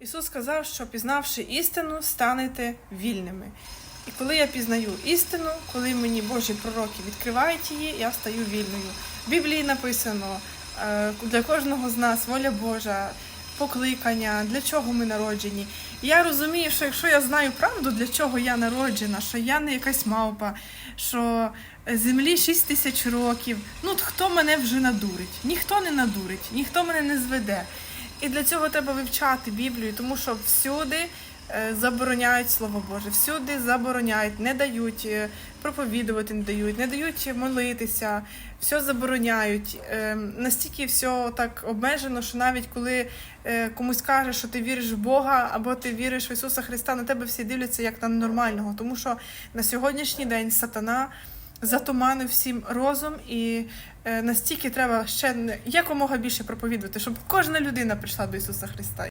Ісус сказав, що пізнавши істину, станете вільними. І коли я пізнаю істину, коли мені Божі пророки відкривають її, я стаю вільною. В Біблії написано е, для кожного з нас воля Божа, покликання, для чого ми народжені. І я розумію, що якщо я знаю правду, для чого я народжена, що я не якась мавпа, що землі 6 тисяч років, ну хто мене вже надурить? Ніхто не надурить, ніхто мене не зведе. І для цього треба вивчати Біблію, тому що всюди е, забороняють Слово Боже, всюди забороняють, не дають е, проповідувати, не дають, не дають молитися, все забороняють. Е, Настільки все так обмежено, що навіть коли комусь кажеш, що ти віриш в Бога або ти віриш в Ісуса Христа, на тебе всі дивляться як на нормального, тому що на сьогоднішній день сатана затуманив всім розум, і е, настільки треба ще якомога більше проповідувати, щоб кожна людина прийшла до Ісуса Христа.